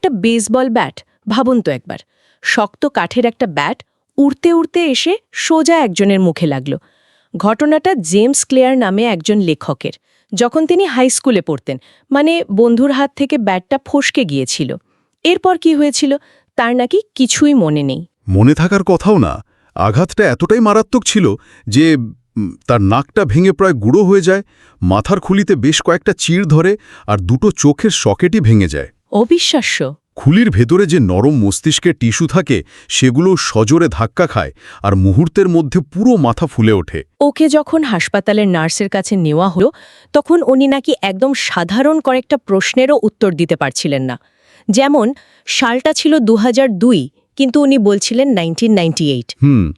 একটা baseball bat ভাবুন তো একবার। শক্ত কাঠের একটা ব্যাট উড়তে উড়তে এসে সোজা একজনের মুখে লাগল। ঘটনাটা জেমস ক্লেয়ার নামে একজন লেখকের, যখন তিনি হাই স্কুলে পড়তেন মানে বন্ধুর হাত থেকে ব্যাটটা ফসকে গিয়েছিল। এরপর কি হয়েছিল, তার নাকি কিছুই মনে নেই। মনে থাকার কথাও না, আঘাতটা এতটাই মারাত্মক ছিল যে তার নাকটা ভেঙে প্রায় গুঁড়ো হয়ে যায়, মাথার খুলিতে বেশ কয়েকটা চির ধরে, আর দুটো চোখের সকেটই ভেঙে যায়। অবিশ্বাস্য। খুলির ভেতরে যে নরম মস্তিষ্কের টিস্যু থাকে সেগুলো সজোরে ধাক্কা খায় আর মুহূর্তের মধ্যে পুরো মাথা ফুলে ওঠে। ওকে যখন হাসপাতালের নার্সের কাছে নেওয়া হলো তখন উনি নাকি একদম সাধারণ কয়েকটা প্রশ্নেরও উত্তর দিতে পারছিলেন না। যেমন সালটা ছিল দু হাজার দুই কিন্তু উনি বলছিলেন নাইনটিন হুম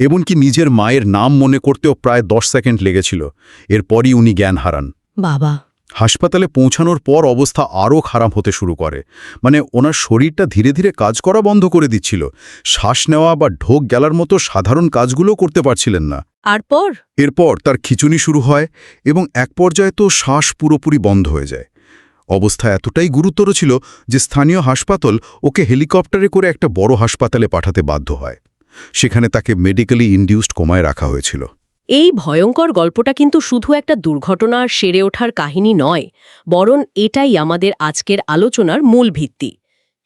এমনকি নিজের মায়ের নাম মনে করতেও প্রায় দশ সেকেন্ড লেগেছিল। এরপরই উনি জ্ঞান হারান। বাবা। হাসপাতালে পৌঁছানোর পর অবস্থা আরও খারাপ হতে শুরু করে। মানে ওনার শরীরটা ধীরে ধীরে কাজ করা বন্ধ করে দিচ্ছিল। শ্বাস নেওয়া বা ঢোক গেলার মতো সাধারণ কাজগুলো করতে পারছিলেন না। আর পর? এরপর তার খিচুনি শুরু হয় এবং এক পর্যায়ে তো শ্বাস পুরোপুরি বন্ধ হয়ে যায়। অবস্থা এতটাই গুরুতর ছিল যে স্থানীয় হাসপাতাল ওকে হেলিকপ্টারে করে একটা বড় হাসপাতালে পাঠাতে বাধ্য হয়। সেখানে তাকে মেডিকেলি ইন্ডিউসড কোমায় রাখা হয়েছিল। এই ভয়ঙ্কর গল্পটা কিন্তু শুধু একটা দুর্ঘটনার সেরে ওঠার কাহিনী নয়, বরং এটাই আমাদের আজকের আলোচনার মূল ভিত্তি।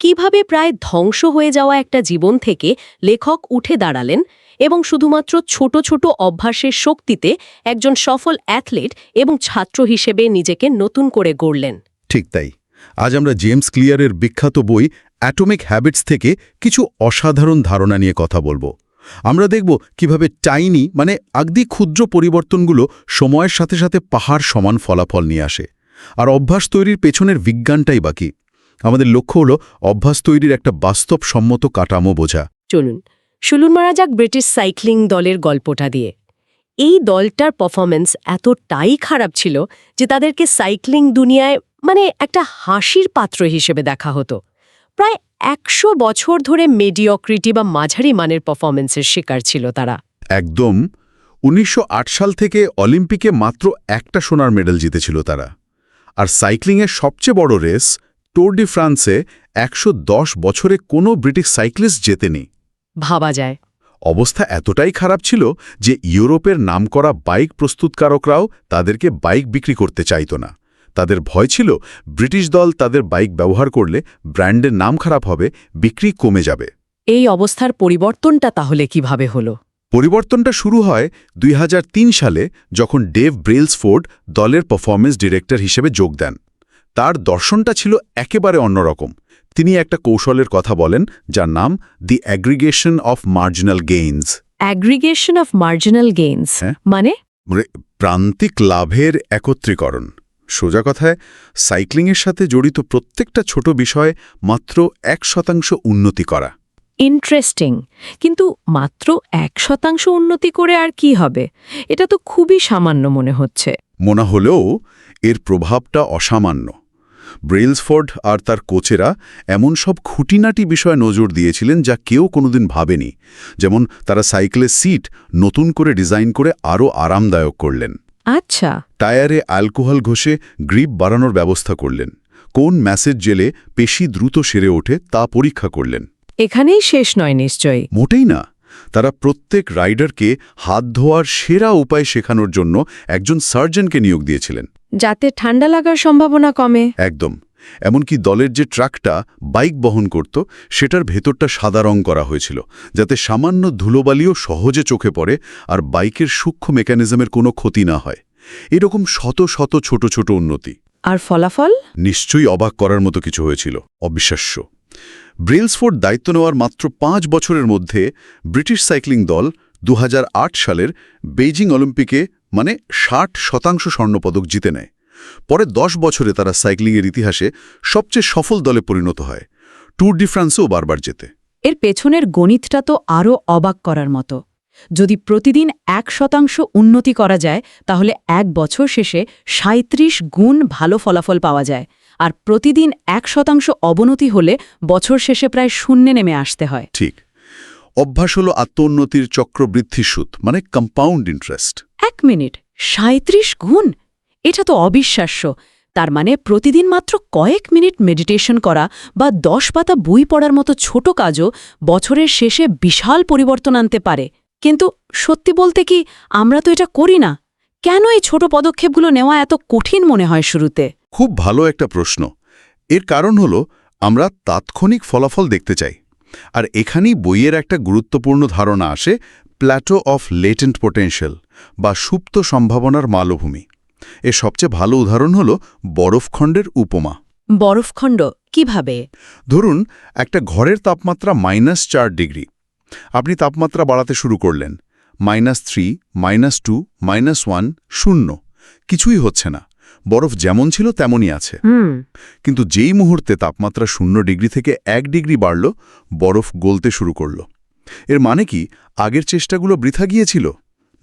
কীভাবে প্রায় ধ্বংস হয়ে যাওয়া একটা জীবন থেকে লেখক উঠে দাঁড়ালেন এবং শুধুমাত্র ছোট ছোট অভ্যাসের শক্তিতে একজন সফল অ্যাথলেট এবং ছাত্র হিসেবে নিজেকে নতুন করে গড়লেন। ঠিক তাই। আজ আমরা জেমস ক্লিয়ারের বিখ্যাত বই অ্যাটমিক হ্যাবিটস থেকে কিছু অসাধারণ ধারণা নিয়ে কথা বলব। আমরা দেখব কীভাবে টাইনি মানে আগদি ক্ষুদ্র পরিবর্তনগুলো সময়ের সাথে সাথে পাহাড় সমান ফলাফল নিয়ে আসে। আর অভ্যাস তৈরির পেছনের বিজ্ঞানটাই বাকি। আমাদের লক্ষ্য হলো অভ্যাস তৈরির একটা বাস্তবসম্মত কাঠামো বোঝা। চলুন শুলুন মারা যাক ব্রিটিশ সাইক্লিং দলের গল্পটা দিয়ে। এই দলটার পারফরমেন্স এতটাই খারাপ ছিল যে তাদেরকে সাইক্লিং দুনিয়ায় মানে একটা হাসির পাত্র হিসেবে দেখা হতো। প্রায় একশো বছর ধরে মেডিওক্রিটি বা মাঝারি মানের পারফরমেন্সের শিকার ছিল তারা। একদম উনিশশো আট সাল থেকে অলিম্পিকে মাত্র একটা সোনার মেডেল জিতেছিল তারা। আর সাইক্লিংয়ের সবচেয়ে বড় রেস টোর ডি ফ্রান্সে একশো দশ বছরে কোনো ব্রিটিশ সাইক্লিস্ট জেতেনি। ভাবা যায়। অবস্থা এতটাই খারাপ ছিল যে ইউরোপের নামকরা বাইক প্রস্তুতকারকরাও তাদেরকে বাইক বিক্রি করতে চাইত না। তাদের ভয় ছিল ব্রিটিশ দল তাদের বাইক ব্যবহার করলে ব্র্যান্ডের নাম খারাপ হবে বিক্রি কমে যাবে। এই অবস্থার পরিবর্তনটা তাহলে কীভাবে হলো? পরিবর্তনটা শুরু হয় দুই হাজার তিন সালে যখন ডেভ ব্রেলসফোর্ড দলের পারফরমেন্স ডিরেক্টর হিসেবে যোগ দেন। তার দর্শনটা ছিল একেবারে অন্যরকম। তিনি একটা কৌশলের কথা বলেন যার নাম the aggregation of marginal gains aggregation of marginal gains. মানে প্রান্তিক লাভের একত্রীকরণ। সোজা কথায় সাইক্লিংয়ের সাথে জড়িত প্রত্যেকটা ছোট বিষয়ে মাত্র এক শতাংশ উন্নতি করা। ইন্টারেস্টিং। কিন্তু মাত্র এক শতাংশ উন্নতি করে আর কি হবে? এটা তো খুবই সামান্য মনে হচ্ছে। মনে হলেও এর প্রভাবটা অসামান্য। ব্রেলসফোর্ড আর তার কোচেরা এমন সব খুঁটিনাটি বিষয়ে নজর দিয়েছিলেন যা কেউ কোনোদিন ভাবেনি। যেমন তারা সাইকেলের সিট নতুন করে ডিজাইন করে আরও আরামদায়ক করলেন। আচ্ছা। টায়ারে অ্যালকোহল ঘষে গ্রিপ বাড়ানোর ব্যবস্থা করলেন। কোন ম্যাসেজ জেলে পেশি দ্রুত সেরে ওঠে তা পরীক্ষা করলেন। এখানেই শেষ নয় নিশ্চয়ই। মোটেই না। তারা প্রত্যেক রাইডারকে হাত ধোয়ার সেরা উপায় শেখানোর জন্য একজন সার্জনকে নিয়োগ দিয়েছিলেন। যাতে ঠান্ডা লাগার সম্ভাবনা কমে। একদম। এমনকি দলের যে ট্রাকটা বাইক বহন করত সেটার ভেতরটা সাদা রং করা হয়েছিল যাতে সামান্য ধুলোবালিও সহজে চোখে পড়ে আর বাইকের সূক্ষ্ম মেকানিজমের কোনো ক্ষতি না হয়। এরকম শত শত ছোট ছোট উন্নতি। আর ফলাফল? নিশ্চয়ই অবাক করার মতো কিছু হয়েছিল অবিশ্বাস্য। ব্রেলসফোর্ড দায়িত্ব নেওয়ার মাত্র পাঁচ বছরের মধ্যে ব্রিটিশ সাইক্লিং দল দুহাজার আট সালের বেইজিং অলিম্পিকে মানে ষাট শতাংশ স্বর্ণপদক জিতে নেয়। পরে দশ বছরে তারা সাইক্লিংয়ের ইতিহাসে সবচেয়ে সফল দলে পরিণত হয়। ট্যুর ডি ফ্রান্সেও বারবার যেতে এর পেছনের গণিতটা তো আরও অবাক করার মতো। যদি প্রতিদিন এক শতাংশ উন্নতি করা যায় তাহলে এক বছর শেষে সাঁত্রিশ গুণ ভালো ফলাফল পাওয়া যায়। আর প্রতিদিন এক শতাংশ অবনতি হলে বছর শেষে প্রায় শূন্যে নেমে আসতে হয়। ঠিক। অভ্যাস হল আত্মোন্নতির চক্রবৃদ্ধি সুদ মানে কম্পাউন্ড ইন্টারেস্ট এক মিনিট সাঁত্রিশ গুণ? এটা তো অবিশ্বাস্য। তার মানে প্রতিদিন মাত্র কয়েক মিনিট মেডিটেশন করা বা দশ পাতা বই পড়ার মতো ছোট কাজও বছরের শেষে বিশাল পরিবর্তন আনতে পারে। কিন্তু সত্যি বলতে কি আমরা তো এটা করি না? কেন এই ছোট পদক্ষেপগুলো নেওয়া এত কঠিন মনে হয় শুরুতে? খুব ভালো একটা প্রশ্ন। এর কারণ হল আমরা তাৎক্ষণিক ফলাফল দেখতে চাই। আর এখানেই বইয়ের একটা গুরুত্বপূর্ণ ধারণা আসে প্ল্যাটো অফ লেটেন্ট পোটেনশিয়াল বা সুপ্ত সম্ভাবনার মালভূমি। এর সবচেয়ে ভালো উদাহরণ হল বরফখণ্ডের উপমা। বরফখণ্ড কীভাবে? ধরুন একটা ঘরের তাপমাত্রা মাইনাস চার ডিগ্রি। আপনি তাপমাত্রা বাড়াতে শুরু করলেন। Minus three minus two minus one শূন্য। কিছুই হচ্ছে না। বরফ যেমন ছিল তেমনই আছে। কিন্তু যেই মুহূর্তে তাপমাত্রা শূন্য ডিগ্রি থেকে এক ডিগ্রি বাড়ল বরফ গলতে শুরু করল। এর মানে কি আগের চেষ্টাগুলো বৃথা গিয়েছিল?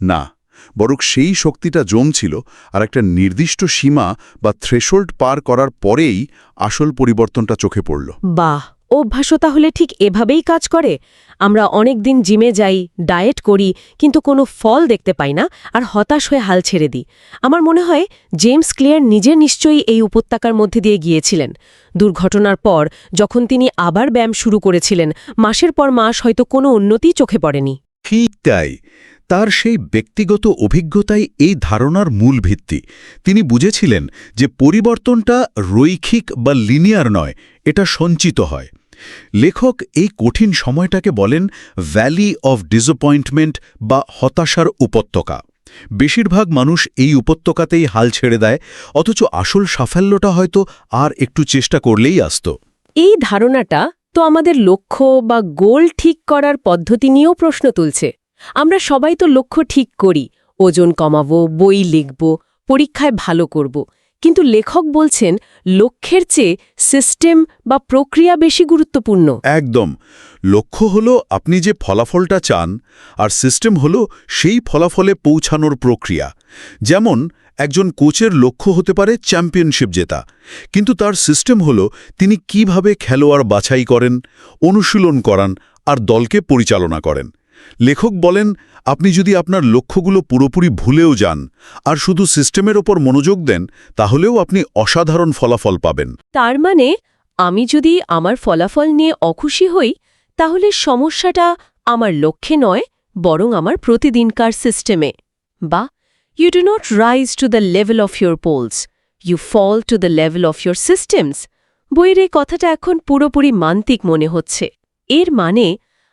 না। বরং সেই শক্তিটা জমছিল আর একটা নির্দিষ্ট সীমা বা থ্রেশোল্ড পার করার পরেই আসল পরিবর্তনটা চোখে পড়ল। বাহ! অভ্যাসও তাহলে ঠিক এভাবেই কাজ করে? আমরা অনেক দিন জিমে যাই ডায়েট করি কিন্তু কোনো ফল দেখতে পাই না আর হতাশ হয়ে হাল ছেড়ে দিই। আমার মনে হয় জেমস ক্লিয়ার নিজে নিশ্চয়ই এই উপত্যকার মধ্যে দিয়ে গিয়েছিলেন। দুর্ঘটনার পর যখন তিনি আবার ব্যায়াম শুরু করেছিলেন মাসের পর মাস হয়তো কোনো উন্নতি চোখে পড়েনি। ঠিক তাই। তার সেই ব্যক্তিগত অভিজ্ঞতাই এই ধারণার মূল ভিত্তি। তিনি বুঝেছিলেন যে পরিবর্তনটা রৈখিক বা লিনিয়ার নয়, এটা সঞ্চিত হয়। লেখক এই কঠিন সময়টাকে বলেন ভ্যালি অফ ডিসঅ্যাপয়েন্টমেন্ট বা হতাশার উপত্যকা বেশিরভাগ মানুষ এই উপত্যকাতেই হাল ছেড়ে দেয়, অথচ আসল সাফল্যটা হয়তো আর একটু চেষ্টা করলেই আসত। এই ধারণাটা তো আমাদের লক্ষ্য বা গোল ঠিক করার পদ্ধতি নিয়েও প্রশ্ন তুলছে। আমরা সবাই তো লক্ষ্য ঠিক করি, ওজন কমাবো, বই লিখব, পরীক্ষায় ভালো করব। কিন্তু লেখক বলছেন, লক্ষ্যের চেয়ে সিস্টেম বা প্রক্রিয়া বেশি গুরুত্বপূর্ণ। একদম। লক্ষ্য হলো আপনি যে ফলাফলটা চান, আর সিস্টেম হলো সেই ফলাফলে পৌঁছানোর প্রক্রিয়া। যেমন, একজন কোচের লক্ষ্য হতে পারে চ্যাম্পিয়নশিপ জেতা, কিন্তু তার সিস্টেম হলো তিনি কীভাবে খেলোয়াড় বাছাই করেন, অনুশীলন করান, আর দলকে পরিচালনা করেন। লেখক বলেন, আপনি যদি আপনার লক্ষ্যগুলো পুরোপুরি ভুলেও যান, আর শুধু সিস্টেমের ওপর মনোযোগ দেন, তাহলেও আপনি অসাধারণ ফলাফল পাবেন। তার মানে আমি যদি আমার ফলাফল নিয়ে অখুশি হই, তাহলে সমস্যাটা আমার লক্ষ্যে নয়, বরং আমার প্রতিদিনকার সিস্টেমে। বা you do not rise to the level of your goals you fall to the level of your systems বইয়ের এই কথাটা এখন পুরোপুরি মান্তিক মনে হচ্ছে। এর মানে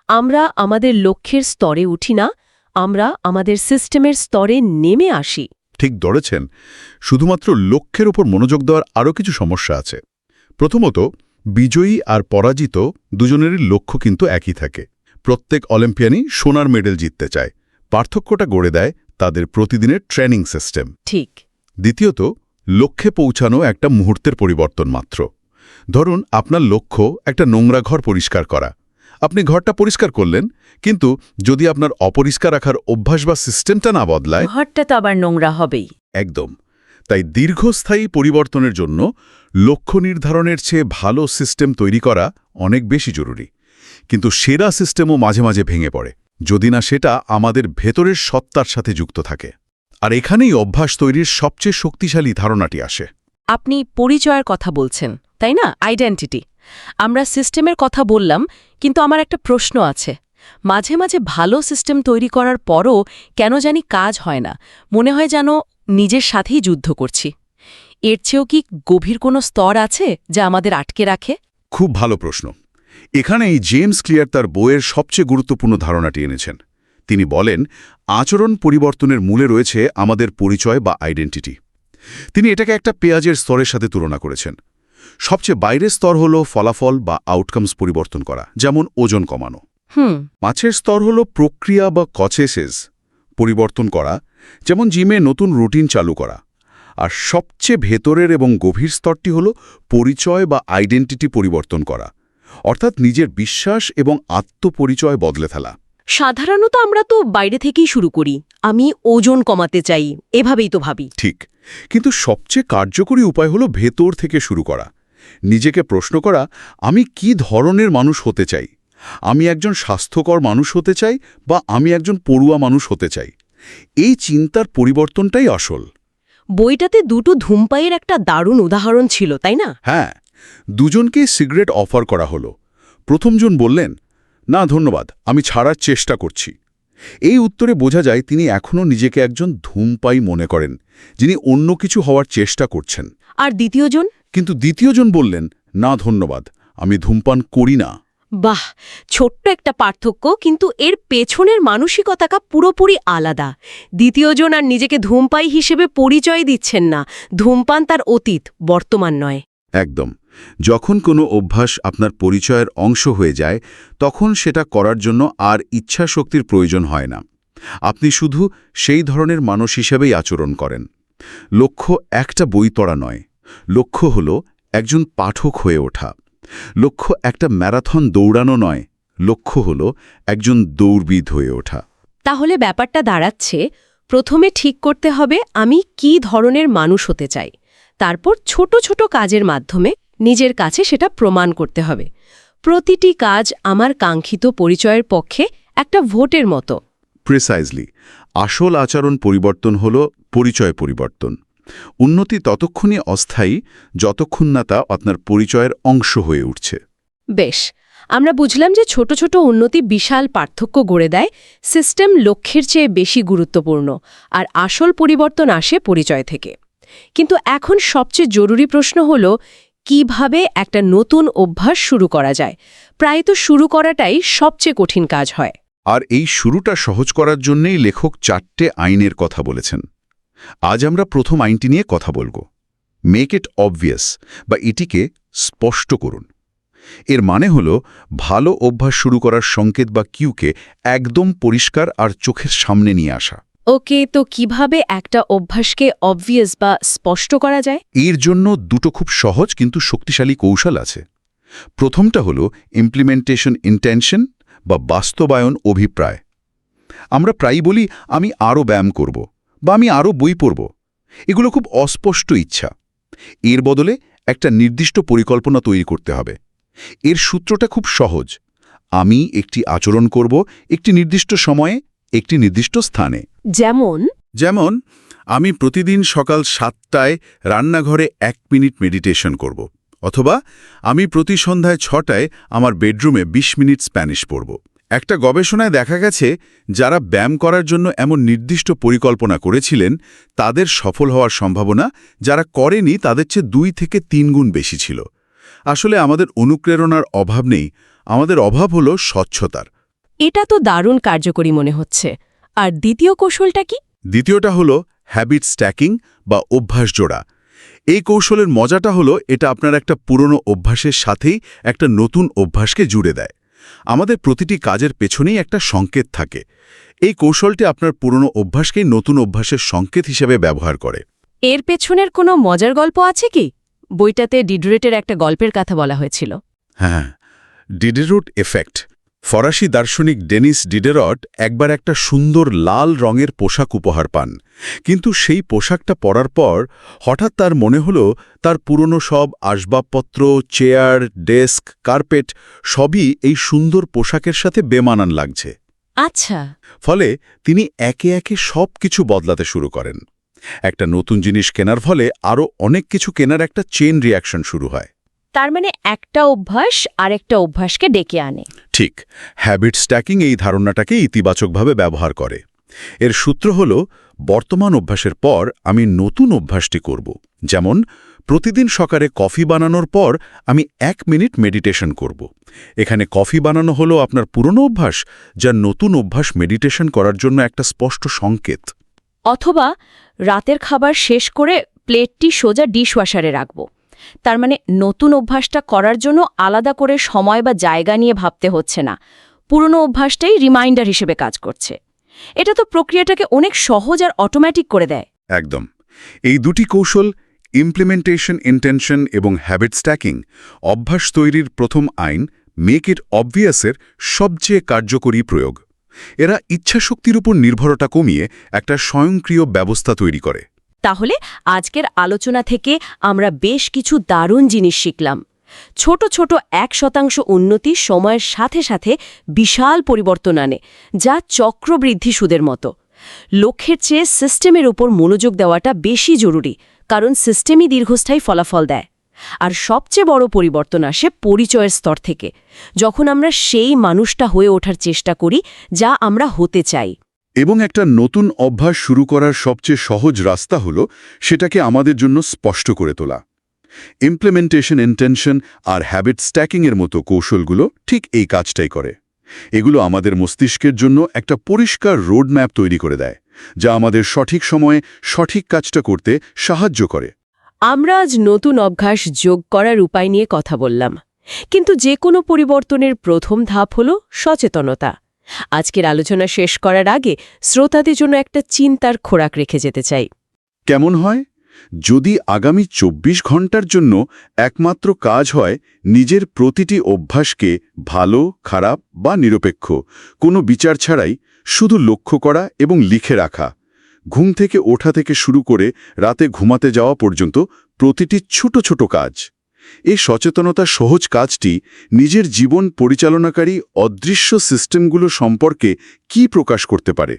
আমরা আমাদের লক্ষ্যের স্তরে উঠি না আমরা আমাদের সিস্টেমের স্তরে নেমে আসি। ঠিক ধরেছেন। শুধুমাত্র লক্ষ্যের ওপর মনোযোগ দেওয়ার আরও কিছু সমস্যা আছে। প্রথমত বিজয়ী আর পরাজিত দুজনেরই লক্ষ্য কিন্তু একই থাকে। প্রত্যেক অলিম্পিয়ানই সোনার মেডেল জিততে চায়। পার্থক্যটা গড়ে দেয় তাদের প্রতিদিনের ট্রেনিং সিস্টেম। ঠিক। দ্বিতীয়ত লক্ষ্যে পৌঁছানো একটা মুহূর্তের পরিবর্তন মাত্র। ধরুন আপনার লক্ষ্য একটা নোংরা ঘর পরিষ্কার করা। আপনি ঘরটা পরিষ্কার করলেন কিন্তু যদি আপনার অপরিষ্কার রাখার অভ্যাস বা সিস্টেমটা না বদলায় ঘরটা তো আবার নোংরা হবেই। একদম। তাই দীর্ঘস্থায়ী পরিবর্তনের জন্য লক্ষ্য নির্ধারণের চেয়ে ভালো সিস্টেম তৈরি করা অনেক বেশি জরুরি। কিন্তু সেরা সিস্টেমও মাঝে মাঝে ভেঙে পড়ে। যদি না সেটা আমাদের ভেতরের সত্তার সাথে যুক্ত থাকে। আর এখানেই অভ্যাস তৈরির সবচেয়ে শক্তিশালী ধারণাটি আসে। আপনি পরিচয়ের কথা বলছেন তাই না? আইডেন্টিটি আমরা সিস্টেমের কথা বললাম, কিন্তু আমার একটা প্রশ্ন আছে। মাঝে মাঝে ভালো সিস্টেম তৈরি করার পরও কেন জানি কাজ হয় না, মনে হয় যেন নিজের সাথেই যুদ্ধ করছি। এর চেয়েও কি গভীর কোনো স্তর আছে যা আমাদের আটকে রাখে? খুব ভালো প্রশ্ন। এখানেই জেমস ক্লিয়ার তার বইয়ের সবচেয়ে গুরুত্বপূর্ণ ধারণাটি এনেছেন। তিনি বলেন, আচরণ পরিবর্তনের মূলে রয়েছে আমাদের পরিচয় বা আইডেন্টিটি তিনি এটাকে একটা পেঁয়াজের স্তরের সাথে তুলনা করেছেন। সবচেয়ে বাইরের স্তর হল ফলাফল বা আউটকামস পরিবর্তন করা যেমন ওজন কমানো। মাছের স্তর হল প্রক্রিয়া বা কচেসেস পরিবর্তন করা যেমন জিমে নতুন রুটিন চালু করা। আর সবচেয়ে ভেতরের এবং গভীর স্তরটি হল পরিচয় বা আইডেন্টিটি পরিবর্তন করা অর্থাৎ নিজের বিশ্বাস এবং আত্মপরিচয় বদলে ফেলা। সাধারণত আমরা তো বাইরে থেকেই শুরু করি। আমি ওজন কমাতে চাই এভাবেই তো ভাবি। ঠিক কিন্তু সবচেয়ে কার্যকরী উপায় হল ভেতর থেকে শুরু করা। নিজেকে প্রশ্ন করা আমি কি ধরনের মানুষ হতে চাই? আমি একজন স্বাস্থ্যকর মানুষ হতে চাই বা আমি একজন পড়ুয়া মানুষ হতে চাই? এই চিন্তার পরিবর্তনটাই আসল। বইটাতে দুটো ধূমপাইয়ের একটা দারুণ উদাহরণ ছিল তাই না? হ্যাঁ দুজনকে সিগারেট অফার করা হলো। প্রথমজন বললেন না ধন্যবাদ আমি ছাড়ার চেষ্টা করছি। এই উত্তরে বোঝা যায় তিনি এখনও নিজেকে একজন ধূমপাই মনে করেন যিনি অন্য কিছু হওয়ার চেষ্টা করছেন। আর দ্বিতীয়জন? কিন্তু দ্বিতীয়জন বললেন না ধন্যবাদ আমি ধূমপান করি না। বাহ ছোট্ট একটা পার্থক্য কিন্তু এর পেছনের মানসিকতাটা পুরোপুরি আলাদা। দ্বিতীয়জন আর নিজেকে ধূমপাই হিসেবে পরিচয় দিচ্ছেন না ধূমপান তার অতীত বর্তমান নয়। একদম। যখন কোনো অভ্যাস আপনার পরিচয়ের অংশ হয়ে যায়, তখন সেটা করার জন্য আর ইচ্ছা শক্তির প্রয়োজন হয় না। আপনি শুধু সেই ধরনের মানুষ হিসেবেই আচরণ করেন। লক্ষ্য একটা বই পড়া নয়। লক্ষ্য হল একজন পাঠক হয়ে ওঠা। লক্ষ্য একটা ম্যারাথন দৌড়ানো নয়। লক্ষ্য হল একজন দৌড়বিদ হয়ে ওঠা। তাহলে ব্যাপারটা দাঁড়াচ্ছে, প্রথমে ঠিক করতে হবে আমি কি ধরনের মানুষ হতে চাই। তারপর ছোট ছোট কাজের মাধ্যমে নিজের কাছে সেটা প্রমাণ করতে হবে। প্রতিটি কাজ আমার কাঙ্ক্ষিত পরিচয়ের পক্ষে একটা ভোটের মতো। প্রিসাইজলি আসল আচরণ পরিবর্তন হল পরিচয় পরিবর্তন। উন্নতি ততক্ষণই অস্থায়ী যতক্ষণ না তা আপনার পরিচয়ের অংশ হয়ে উঠছে। বেশ আমরা বুঝলাম যে ছোট ছোট উন্নতি বিশাল পার্থক্য গড়ে দেয় সিস্টেম লক্ষ্যের চেয়ে বেশি গুরুত্বপূর্ণ আর আসল পরিবর্তন আসে পরিচয় থেকে। কিন্তু এখন সবচেয়ে জরুরি প্রশ্ন হল কীভাবে একটা নতুন অভ্যাস শুরু করা যায়। প্রায় তো শুরু করাটাই সবচেয়ে কঠিন কাজ হয়। আর এই শুরুটা সহজ করার জন্যেই লেখক চারটে আইনের কথা বলেছেন। আজ আমরা প্রথম আইনটি নিয়ে কথা বলব। মেক ইট অবভিয়াস বা এটিকে স্পষ্ট করুন। এর মানে হল, ভালো অভ্যাস শুরু করার সংকেত বা কিউকে একদম পরিষ্কার আর চোখের সামনে নিয়ে আসা। ওকে, তো কীভাবে একটা অভ্যাসকে অবভিয়াস বা স্পষ্ট করা যায়? এর জন্য দুটো খুব সহজ কিন্তু শক্তিশালী কৌশল আছে। প্রথমটা হল ইমপ্লিমেন্টেশন ইন্টেনশন বা বাস্তবায়ন অভিপ্রায়। আমরা প্রায়ই বলি, আমি আরও ব্যায়াম করব বা আমি আরও বই পড়ব। এগুলো খুব অস্পষ্ট ইচ্ছা। এর বদলে একটা নির্দিষ্ট পরিকল্পনা তৈরি করতে হবে। এর সূত্রটা খুব সহজ। আমি একটি আচরণ করব একটি নির্দিষ্ট সময়ে, একটি নির্দিষ্ট স্থানে। যেমন যেমন আমি প্রতিদিন সকাল সাতটায় রান্নাঘরে এক মিনিট মেডিটেশন করব অথবা আমি প্রতি সন্ধ্যায় ছটায় আমার বেডরুমে ২০ মিনিট স্প্যানিশ পড়ব। একটা গবেষণায় দেখা গেছে যারা ব্যায়াম করার জন্য এমন নির্দিষ্ট পরিকল্পনা করেছিলেন তাদের সফল হওয়ার সম্ভাবনা যারা করেনি তাদের চেয়ে দুই থেকে তিন গুণ বেশি ছিল। আসলে আমাদের অনুপ্রেরণার অভাব নেই আমাদের অভাব হল স্বচ্ছতার। এটা তো দারুণ কার্যকরী মনে হচ্ছে। আর দ্বিতীয় কৌশলটা কি? দ্বিতীয়টা হলো হ্যাবিট স্ট্যাকিং বা অভ্যাস জোড়া। এই কৌশলের মজাটা হলো এটা আপনার একটা পুরনো অভ্যাসের সাথেই একটা নতুন অভ্যাসকে জুড়ে দেয়। আমাদের প্রতিটি কাজের পেছনেই একটা সংকেত থাকে। এই কৌশলটি আপনার পুরনো অভ্যাসকেই নতুন অভ্যাসের সংকেত হিসেবে ব্যবহার করে। এর পেছনের কোনো মজার গল্প আছে কি? বইটাতে ডিডরেটের একটা গল্পের কথা বলা হয়েছিল। হ্যাঁ ডিডেরুট এফেক্ট ফরাসি দার্শনিক ডেনিস ডিডেরট একবার একটা সুন্দর লাল রঙের পোশাক উপহার পান। কিন্তু সেই পোশাকটা পরার পর হঠাৎ তার মনে হল তার পুরনো সব আসবাবপত্র চেয়ার ডেস্ক কার্পেট সবই এই সুন্দর পোশাকের সাথে বেমানান লাগছে। আচ্ছা। ফলে তিনি একে একে সব কিছু বদলাতে শুরু করেন। একটা নতুন জিনিস কেনার ফলে আরও অনেক কিছু কেনার একটা চেন রিয়াকশন শুরু হয়। তার মানে একটা অভ্যাস আরেকটা অভ্যাসকে ডেকে আনে। ঠিক হ্যাবিট স্ট্যাকিং এই ধারণাটাকে ইতিবাচকভাবে ব্যবহার করে। এর সূত্র হল বর্তমান অভ্যাসের পর আমি নতুন অভ্যাসটি করব। যেমন প্রতিদিন সকালে কফি বানানোর পর আমি এক মিনিট মেডিটেশন করব। এখানে কফি বানানো হলো আপনার পুরনো অভ্যাস যা নতুন অভ্যাস মেডিটেশন করার জন্য একটা স্পষ্ট সংকেত। অথবা রাতের খাবার শেষ করে প্লেটটি সোজা ডিশওয়াশারে রাখব। তার মানে নতুন অভ্যাসটা করার জন্য আলাদা করে সময় বা জায়গা নিয়ে ভাবতে হচ্ছে না। পুরনো অভ্যাসটাই রিমাইন্ডার হিসেবে কাজ করছে। এটা তো প্রক্রিয়াটাকে অনেক সহজ আর অটোমেটিক করে দেয়। একদম। এই দুটি কৌশল ইমপ্লিমেন্টেশন ইন্টেনশন এবং হ্যাবিট স্ট্যাকিং অভ্যাস তৈরির প্রথম আইন মেক ইট অবভিয়াসের সবচেয়ে কার্যকরী প্রয়োগ। এরা ইচ্ছাশক্তির উপর নির্ভরতা কমিয়ে একটা স্বয়ংক্রিয় ব্যবস্থা তৈরি করে। তাহলে আজকের আলোচনা থেকে আমরা বেশ কিছু দারুণ জিনিস শিখলাম। ছোট ছোট এক শতাংশ উন্নতি সময়ের সাথে সাথে বিশাল পরিবর্তন আনে, যা চক্রবৃদ্ধি সুদের মতো। লক্ষ্যের চেয়ে সিস্টেমের উপর মনোযোগ দেওয়াটা বেশি জরুরি, কারণ সিস্টেমই দীর্ঘস্থায়ী ফলাফল দেয়। আর সবচেয়ে বড় পরিবর্তন আসে পরিচয়ের স্তর থেকে, যখন আমরা সেই মানুষটা হয়ে ওঠার চেষ্টা করি, যা আমরা হতে চাই। এবং একটা নতুন অভ্যাস শুরু করার সবচেয়ে সহজ রাস্তা হল সেটাকে আমাদের জন্য স্পষ্ট করে তোলা। ইমপ্লিমেন্টেশন ইন্টেনশন আর হ্যাবিট স্ট্যাকিংয়ের মতো কৌশলগুলো ঠিক এই কাজটাই করে। এগুলো আমাদের মস্তিষ্কের জন্য একটা পরিষ্কার রোডম্যাপ তৈরি করে দেয়, যা আমাদের সঠিক সময়ে সঠিক কাজটা করতে সাহায্য করে। আমরা আজ নতুন অভ্যাস যোগ করার উপায় নিয়ে কথা বললাম, কিন্তু যে কোনো পরিবর্তনের প্রথম ধাপ হল সচেতনতা। আজকের আলোচনা শেষ করার আগে শ্রোতাদের জন্য একটা চিন্তার খোরাক রেখে যেতে চাই। কেমন হয়? যদি আগামী ২৪ ঘণ্টার জন্য একমাত্র কাজ হয় নিজের প্রতিটি অভ্যাসকে ভালো, খারাপ বা নিরপেক্ষ, কোনো বিচার ছাড়াই শুধু লক্ষ্য করা এবং লিখে রাখা, ঘুম থেকে ওঠা থেকে শুরু করে রাতে ঘুমাতে যাওয়া পর্যন্ত প্রতিটি ছোট ছোট কাজ। এই সচেতনতা সহজ কাজটি নিজের জীবন পরিচালনাকারী অদৃশ্য সিস্টেমগুলো সম্পর্কে কি প্রকাশ করতে পারে?